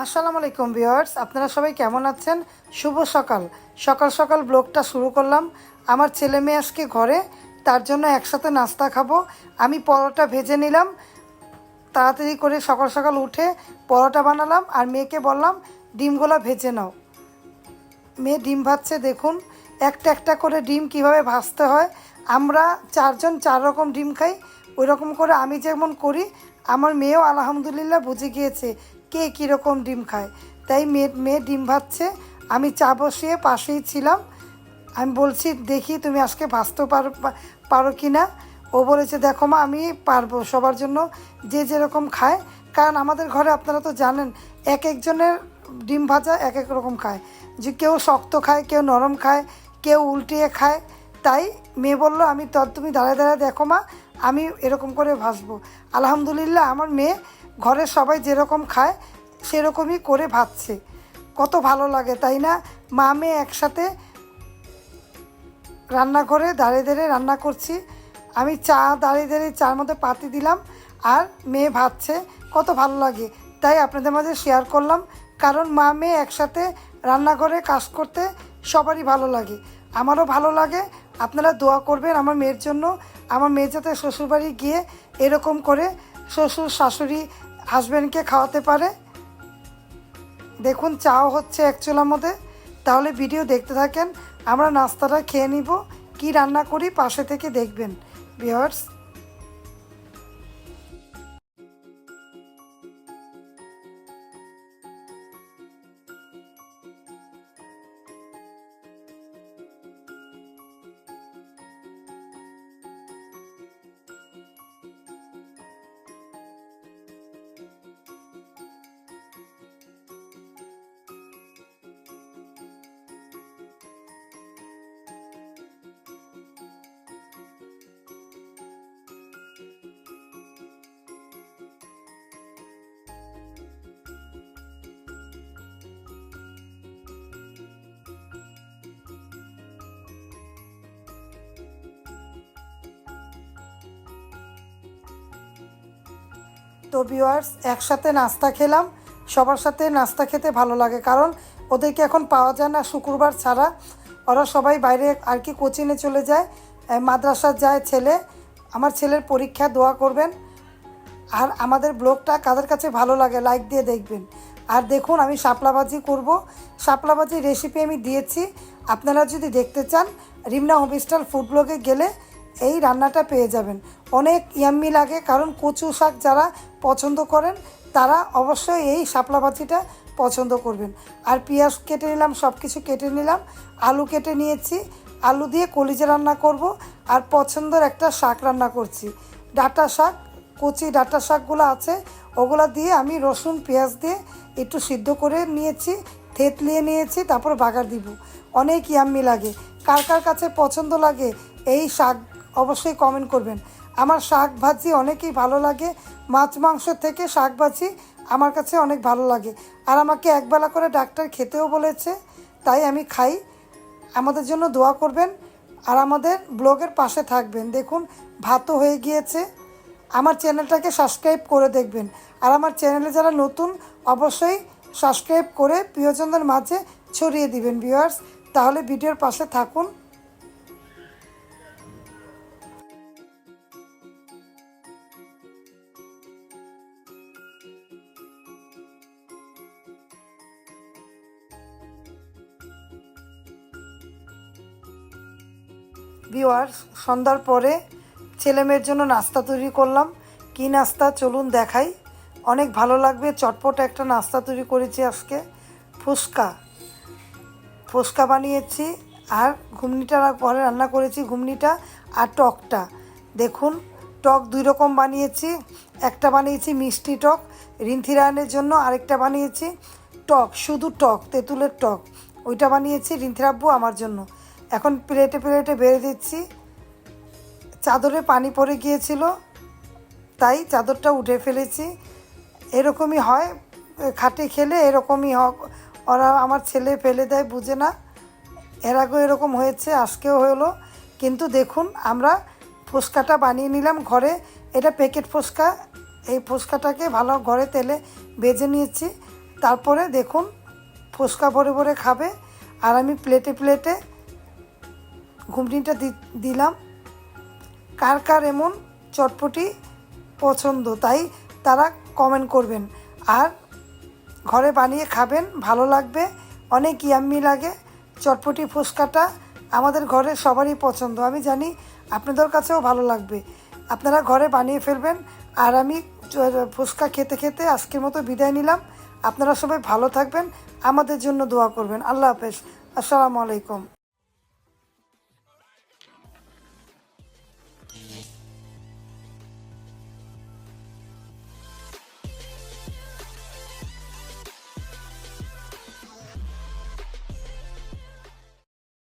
আসসালামু আলাইকুম ভিউয়ার্স, আপনারা সবাই কেমন আছেন? শুভ সকাল। সকাল সকাল ব্লগটা শুরু করলাম। আমার ছেলে মেয়ে আজকে ঘরে, তার জন্য একসাথে নাস্তা খাব। আমি পরোটা ভেজে নিলাম। তাড়াতাড়ি করে সকাল সকাল উঠে পরোটা বানালাম আর মেয়েকে বললাম, ডিমগুলো ভেজে নাও। মেয়ে ডিম ভাজছে, দেখুন। একটা একটা করে ডিম কীভাবে ভাজতে হয়। আমরা চারজন চার রকম ডিম খাই। ওই রকম করে আমি যেমন করি, আমার মেয়েও আলহামদুলিল্লাহ বুঝে গিয়েছে কে কীরকম ডিম খায়। তাই মেয়ে মেয়ে ডিম ভাজছে আমি চা বসিয়ে পাশেই ছিলাম। আমি বলছি, দেখি তুমি আজকে ভাজতে পারো পারো কি না ও বলেছে, দেখো মা, আমি পারব সবার জন্য যে যেরকম খায়। কারণ আমাদের ঘরে আপনারা তো জানেন, এক একজনের ডিম ভাজা এক এক রকম খায়। যে কেউ শক্ত খায়, কেউ নরম খায়, কেউ উল্টিয়ে খায়। তাই মেয়ে বলল, আমি তর তুমি দাঁড়ায় দাঁড়ায় দেখো মা আমি এরকম করে ভাজবো। আলহামদুলিল্লাহ আমার মেয়ে ঘরের সবাই যেরকম খায়, সেরকমই করে ভাজছে। কত ভালো লাগে, তাই না? মা, মেয়ে একসাথে রান্নাঘরে দাঁড়িয়ে দাঁড়িয়ে রান্না করছি। আমি চা দাঁড়িয়ে দাঁড়িয়ে চার মধ্যে পাতি দিলাম আর মেয়ে ভাজছে। কত ভালো লাগে। তাই আপনাদের মাঝে শেয়ার করলাম। কারণ মা, মেয়ে একসাথে রান্নাঘরে কাজ করতে সবারই ভালো লাগে। আমারও ভালো লাগে। আপনারা দোয়া করবেন আমার মেয়ের জন্য। আমার মেজাতে শ্বশুরবাড়ি গিয়ে এরকম করে শ্বশুর, শাশুড়ি হাজব্যান্ডকে খাওয়াতে পারে। দেখুন, চাও হচ্ছে এক চুলার মধ্যে। তাহলে ভিডিও দেখতে থাকেন। আমরা নাস্তাটা খেয়ে নিব। কি রান্না করি পাশে থেকে দেখবেন। ভিওয়ার্স তো ভিওয়ার্স একসাথে নাস্তা খেলাম। সবার সাথে নাস্তা খেতে ভালো লাগে, কারণ ওদেরকে এখন পাওয়া যায় না শুক্রবার ছাড়া। ওরা সবাই বাইরে আর কি কোচিংয়ে চলে যায় মাদ্রাসা যায় ছেলে। আমার ছেলের পরীক্ষা দোয়া করবেন। আর আমাদের ব্লগটা কাদের কাছে ভালো লাগে লাইক দিয়ে দেখবেন। আর দেখুন, আমি শাপলাবাজি করব। শাপলাবাজি রেসিপি আমি দিয়েছি। আপনারা যদি দেখতে চান, রিমনা হোমস্টাইল ফুড ব্লগে গেলে এই রান্নাটা পেয়ে যাবেন। অনেক ইয়াম্মি লাগে, কারণ কচু শাক যারা পছন্দ করেন, তারা অবশ্যই এই শাপলাবাজিটা পছন্দ করবেন। আর পেঁয়াজ কেটে নিলাম সব কিছু কেটে নিলাম, আলু কেটে নিয়েছি। আলু দিয়ে কলিজা রান্না করব, আর পছন্দের একটা শাক রান্না করছি। ডাটা শাক, কচি ডাটা শাকগুলো আছে, ওগুলো দিয়ে আমি রসুন, পেঁয়াজ দিয়ে একটু সিদ্ধ করে নিয়েছি, থেতলিয়ে নিয়েছি, তারপর বাগার দিব। অনেক ইয়াম্মি লাগে। কার কার কাছে পছন্দ লাগে, এই শাক অবশ্যই কমেন্ট করবেন। আমার শাক ভাজি অনেকই ভালো লাগে। মাছ, মাংস থেকে শাক ভাজি আমার কাছে অনেক ভালো লাগে। আর আমাকে একবেলা করে ডাক্তার খেতেও বলেছে, তাই আমি খাই। আমাদের জন্য দোয়া করবেন আর আমাদের ব্লগের পাশে থাকবেন। দেখুন, ভাতও হয়ে গিয়েছে। আমার চ্যানেলটাকে সাবস্ক্রাইব করে দেখবেন। আর আমার চ্যানেলে যারা নতুন, অবশ্যই সাবস্ক্রাইব করে প্রিয়জনদের মাঝে ছড়িয়ে দিবেন ভিউয়ার্স তাহলে ভিডিওর পাশে থাকুন। ভিওয়ার্স সন্ধ্যার পরে ছেলে মেয়ের জন্য নাস্তা তৈরি করলাম। কি নাস্তা? চলুন দেখাই। অনেক ভালো লাগবে, চটপট একটা নাস্তা তৈরি করেছি আজকে। ফুচকা। ফুচকা বানিয়েছি আর ঘুমনিটা পরে রান্না করেছি, ঘুমনিটা আর টকটা। দেখুন, টক দুই রকম বানিয়েছি। একটা বানিয়েছি মিষ্টি টক রিন্থিরায়নের জন্য আরেকটা বানিয়েছি। টক, শুধু টক, তেঁতুলের টক। ওইটা বানিয়েছি রিন্থিরাব্বু আমার জন্য। এখন প্লেটে প্লেটে বেড়ে দিচ্ছি। চাদরে পানি পড়ে গিয়েছিল, তাই চাদরটা উঠে ফেলেছি। এরকমই হয়, খাটে খেলে এরকমই হোক। ওরা আমার ছেলে ফেলে দেয়, বুঝে না। এর আগেও এরকম হয়েছে, আজকেও হলো। কিন্তু দেখুন, আমরা ফুচকাটা বানিয়ে নিলাম ঘরে। এটা প্যাকেট ফুচকা। এই ফুচকাটাকে ভালো ঘরে তেলে ভেজে নিয়েছি। তারপরে দেখুন, ফুচকা ভরে ভরে খাবে। আর আমি প্লেটে প্লেটে ঘুমনিটা দি- দিলাম। কার কার এমন চটপটি পছন্দ, তাই তারা কমেন্ট করবেন। আর ঘরে বানিয়ে খাবেন, ভালো লাগবে, অনেক ইয়াম্মি লাগে। চটপটি ফুচকাটা আমাদের ঘরে সবারই পছন্দ। আমি জানি আপনাদের কাছেও ভালো লাগবে। আপনারা ঘরে বানিয়ে ফেলবেন। আর আমি ফুচকা খেতে খেতে আজকের মতো বিদায় নিলাম। আপনারা সবাই ভালো থাকবেন। আমাদের জন্য দোয়া করবেন। আল্লাহ হাফেজ। আসসালামু আলাইকুম।